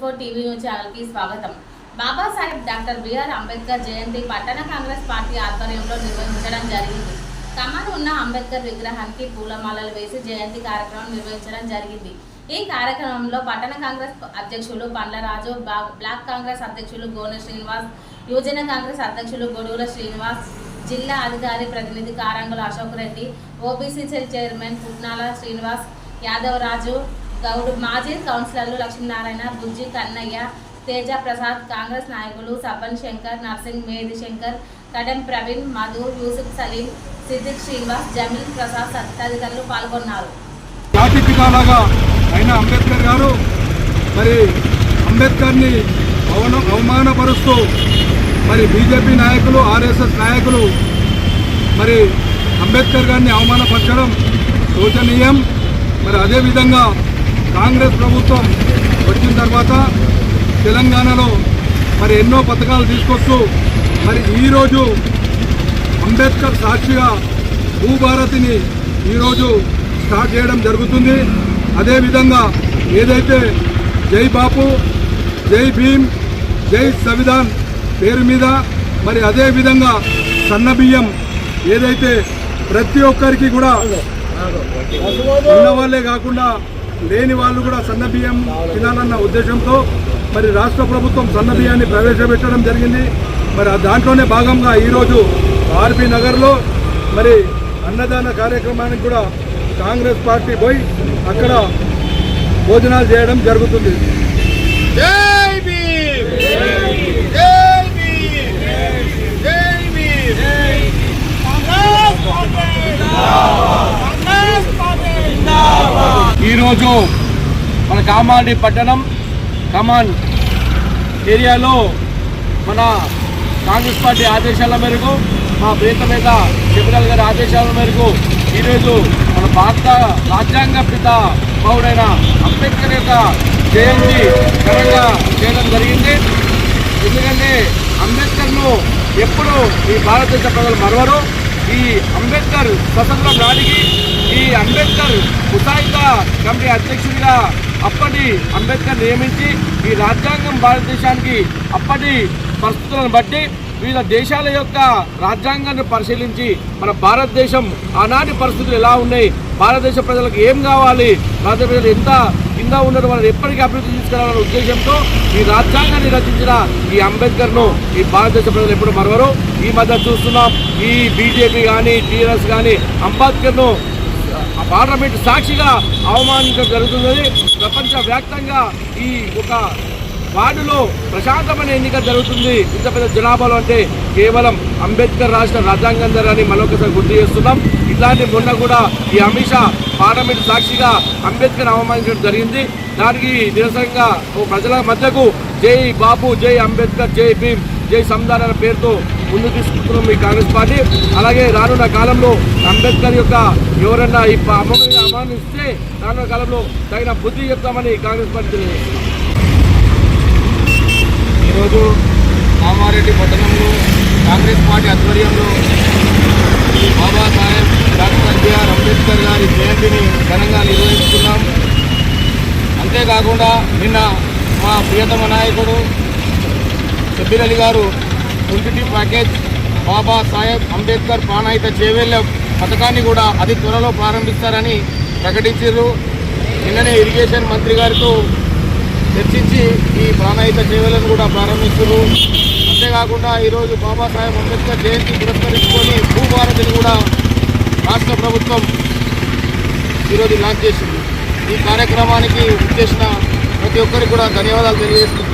Four TV news స్వాగతం. Babasaheb doctor BR Ambedkar Jayanti పట్టణ Congress party ఆధ్వర్యంలో నిర్వహించడం జరిగింది. కమాన్ ఉన్న అంబేద్కర్ విగ్రహానికి పూలమాలలు వేసి జయంతి కార్యక్రమం నిర్వహించడం జరిగింది. ఈ కార్యక్రమంలో పట్టణ కాంగ్రెస్ అధ్యక్షులు పండ్లరాజు బ్లాక్ కాంగ్రెస్ అధ్యక్షులు గోన శ్రీనివాస్ యువజన కాంగ్రెస్ అధ్యక్షులు గొడుగుల శ్రీనివాస్ జిల్లా అధికారి ప్రతినిధి Karangula Ashok Reddy OBC cell chairman Putnala Srinivas Yadavaraju Goud మాజీ కౌన్సిలర్లు లక్ష్మీనారాయణ బుజ్జి కన్నయ్య తేజ ప్రసాద్ కాంగ్రెస్ నాయకులు సబ్బన్ శంకర్ నర్సింగ్ మేది శంకర్ కడెం ప్రవీణ్ మధు యూసుఫ్ సలీం సిద్దిక్ శ్రీనివాస్ జమీల్ ప్రసాద్ తదితరులు పాల్గొన్నారు. జాతి పితాలాగా అయిన అంబేద్కర్ గారు మరి అంబేద్కర్ని అవన అవమానపరుస్తూ మరి బీజేపీ నాయకులు ఆర్ఎస్ఎస్ నాయకులు మరి అంబేద్కర్ గారిని అవమానపరచడం శోచనీయం మరి అదేవిధంగా కాంగ్రెస్ ప్రభుత్వం వచ్చిన తర్వాత తెలంగాణలో మరి ఎన్నో పథకాలు తీసుకొస్తూ మరి ఈరోజు అంబేద్కర్ సాక్షిగా భూభారతిని ఈరోజు స్టార్ట్ చేయడం జరుగుతుంది. అదేవిధంగా ఏదైతే జై బాపు జై భీమ్ జై సంవిధాన్ పేరు మీద మరి అదేవిధంగా సన్నబియ్యం ఏదైతే ప్రతి ఒక్కరికి కూడా ఉన్నవాళ్ళే కాకుండా లేని వాళ్ళు కూడా సన్నబియ్యం తినాలన్న ఉద్దేశంతో మరి రాష్ట్ర ప్రభుత్వం సన్నబియ్యాన్ని ప్రవేశపెట్టడం జరిగింది. మరి దాంట్లోనే భాగంగా ఈరోజు ఆర్పి నగర్లో మరి అన్నదాన కార్యక్రమానికి కూడా కాంగ్రెస్ పార్టీ పోయి అక్కడ భోజనాలు చేయడం జరుగుతుంది జై భీమ్ జై భీమ్ జై Bhim Congress party Congress party ఈరోజు మన కామాండి పట్టణం కమాన్ ఏరియాలో మన కాంగ్రెస్ పార్టీ ఆదేశాల మేరకు మా ప్రియతమేత శబరిలాల్ గారి ఆదేశాల మేరకు ఈరోజు మన భారత రాజ్యాంగ పిత పౌడైన అంబేద్కర్ యొక్క జయంతి ఘనంగా చేయడం జరిగింది. ఎందుకంటే అంబేద్కర్ను ఎప్పుడు ఈ భారతదేశ ప్రజలు మరవరు. ఈ అంబేద్కర్ స్వతంత్రం నాటికి ఈ అంబేద్కర్ ఉసాయిత కమిటీ అధ్యక్షుడిగా అప్పటి అంబేద్కర్ నియమించి ఈ రాజ్యాంగం భారతదేశానికి అప్పటి పరిస్థితులను బట్టి వివిధ దేశాల యొక్క రాజ్యాంగాన్ని పరిశీలించి మన భారతదేశం ఆనాటి పరిస్థితులు ఎలా ఉన్నాయి భారతదేశ ప్రజలకు ఏం కావాలి భారతదేశ ప్రజలు ఎంత కింద ఉన్నారు వాళ్ళని ఎప్పటికీ అభివృద్ధి తీసుకురావాలనే ఉద్దేశంతో ఈ రాజ్యాంగాన్ని రచించిన ఈ అంబేద్కర్ను ఈ భారతదేశ ప్రజలు ఎప్పుడు మరవరు. ఈ మధ్య చూస్తున్నాం ఈ బీజేపీ కానీ టీఆర్ఎస్ కానీ అంబేద్కర్ను పార్లమెంట్ సాక్షిగా అవమానించడం జరుగుతున్నది. ప్రపంచ వ్యాప్తంగా ఈ ఒక వార్డులో ప్రశాంతమైన ఎన్నిక జరుగుతుంది. ఇంత పెద్ద జనాభాలో అంటే కేవలం అంబేద్కర్ రాష్ట్ర రాజ్యాంగం ధరని అని మరొకసారి గుర్తు చేస్తున్నాం. ఇట్లాంటి మొన్న కూడా ఈ అమిత్ షా పార్లమెంట్ సాక్షిగా అంబేద్కర్ అవమానించడం జరిగింది. దానికి నిరసనగా ఓ ప్రజల మధ్యకు జై బాబు జై అంబేద్కర్ జై భీమ్ జై సంవిధాన్ అనే పేరుతో ముందు తీసుకుంటున్నాం ఈ కాంగ్రెస్ పార్టీ. అలాగే రానున్న కాలంలో అంబేద్కర్ యొక్క ఎవరన్నా ఈ అమ్మని అవమానిస్తే రానున్న కాలంలో తగిన బుద్ధి చెప్తామని కాంగ్రెస్ పార్టీ తెలియజేస్తున్నాం ఈరోజు కామారెడ్డి పట్టణంలో కాంగ్రెస్ పార్టీ ఆధ్వర్యంలో బాబాసాహెబ్ డాక్టర్ బిఆర్ అంబేద్కర్ గారి జయంతిని ఘనంగా నిర్వహిస్తున్నాం. అంతేకాకుండా నిన్న మా ప్రియతమ నాయకుడు షబ్బీర్ అలీ గారు ట్వంటీ ప్యాకేజ్ బాబా సాహెబ్ అంబేద్కర్ ప్రాణాయిత చేవేళ్ళ పథకాన్ని కూడా అతి త్వరలో ప్రారంభిస్తారని ప్రకటించారు. నిన్ననే ఇరిగేషన్ మంత్రి గారితో చర్చించి ఈ ప్రాణాయిత సేవలను కూడా ప్రారంభిస్తున్నారు అంతేకాకుండా ఈరోజు బాబాసాహెబ్ అంబేద్కర్ జయంతి పురస్కరించుకొని భూభారతిని కూడా రాష్ట్ర ప్రభుత్వం ఈరోజు లాంచ్ చేసింది. ఈ కార్యక్రమానికి చేసిన ప్రతి ఒక్కరికి కూడా ధన్యవాదాలు తెలియజేస్తున్నాను